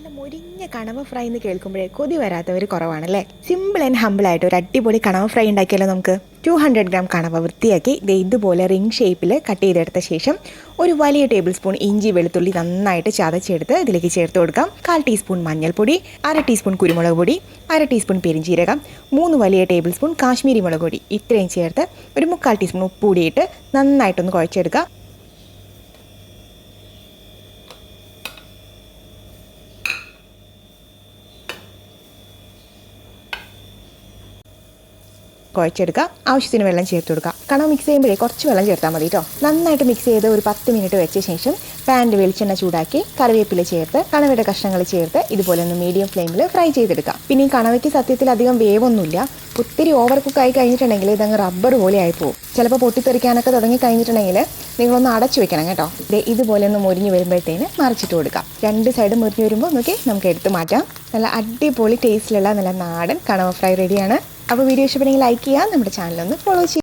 നല്ല മുരിഞ്ഞ കണവ ഫ്രൈ എന്ന് കേൾക്കുമ്പോഴേ കൊതി വരാത്തവർ കുറവാണല്ലേ? സിമ്പിൾ ആൻഡ് ഹമ്പിൾ ആയിട്ട് ഒരു അടിപൊളി കണവ ഫ്രൈ ഉണ്ടാക്കിയാലോ നമുക്ക്? ടു ഹൺഡ്രഡ് ഗ്രാം കണവ വൃത്തിയാക്കി ദേ ഇതുപോലെ റിംഗ് ഷേപ്പിൽ കട്ട് ചെയ്തെടുത്ത ശേഷം ഒരു വലിയ ടേബിൾ സ്പൂൺ ഇഞ്ചി വെളുത്തുള്ളി നന്നായിട്ട് ചതച്ചെടുത്ത് ഇതിലേക്ക് ചേർത്ത് കൊടുക്കാം. കാൽ ടീസ്പൂൺ മഞ്ഞൾപ്പൊടി അര ടീസ്പൂൺ കുരുമുളക് പൊടി അര ടീസ്പൂൺ പെരിഞ്ചീരകം മൂന്ന് വലിയ ടേബിൾ സ്പൂൺ കാശ്മീരി മുളക് പൊടി. ഇത്രയും ചേർത്ത് ഒരു മുക്കാൽ ടീസ്പൂൺ ഉപ്പ് കൂടിയിട്ട് നന്നായിട്ടൊന്ന് കുഴച്ചെടുക്കുക കുഴച്ചെടുക്കുക. ആവശ്യത്തിന് വെള്ളം ചേർത്ത് കൊടുക്കുക. കണവ് മിക്സ് ചെയ്യുമ്പോഴേ കുറച്ച് വെള്ളം ചേർത്താൽ മതി കേട്ടോ നന്നായിട്ട് മിക്സ് ചെയ്ത് ഒരു പത്ത് മിനിറ്റ് വെച്ച ശേഷം പാനിൽ വെളിച്ചെണ്ണ ചൂടാക്കി കറിവേപ്പില ചേർത്ത് കണവയുടെ കഷ്ണങ്ങൾ ചേർത്ത് ഇതുപോലെ ഒന്ന് മീഡിയം ഫ്ലെയിമിൽ ഫ്രൈ ചെയ്തെടുക്കുക. പിന്നെ ഈ കണവയ്ക്ക് സത്യത്തിൽ അധികം വേവൊന്നുമില്ല. ഒത്തിരി ഓവർ കുക്ക് ആയി കഴിഞ്ഞിട്ടുണ്ടെങ്കിൽ ഇതങ്ങ് റബ്ബർ പോലെ ആയി പോകും ചിലപ്പോൾ പൊട്ടിത്തെറിക്കാനൊക്കെ തുടങ്ങി കഴിഞ്ഞിട്ടുണ്ടെങ്കിൽ നിങ്ങളൊന്ന് അടച്ചു വെക്കണം കേട്ടോ. ഇതുപോലെ ഒന്ന് മുരിഞ്ഞ് വരുമ്പോഴത്തേന് മറിച്ചിട്ട് കൊടുക്കാം രണ്ട് സൈഡ് മുരിഞ്ഞ് വരുമ്പോൾ നോക്കി നമുക്ക് എടുത്ത് മാറ്റാം. നല്ല അടിപൊളി ടേസ്റ്റിലുള്ള നല്ല നാടൻ കണവ ഫ്രൈ റെഡിയാണ് അപ്പോൾ വീഡിയോ ഇഷ്ടപ്പെടുന്നെങ്കിൽ ലൈക്ക് ചെയ്യുക നമ്മുടെ ചാനലൊന്ന് ഫോളോ ചെയ്യുക.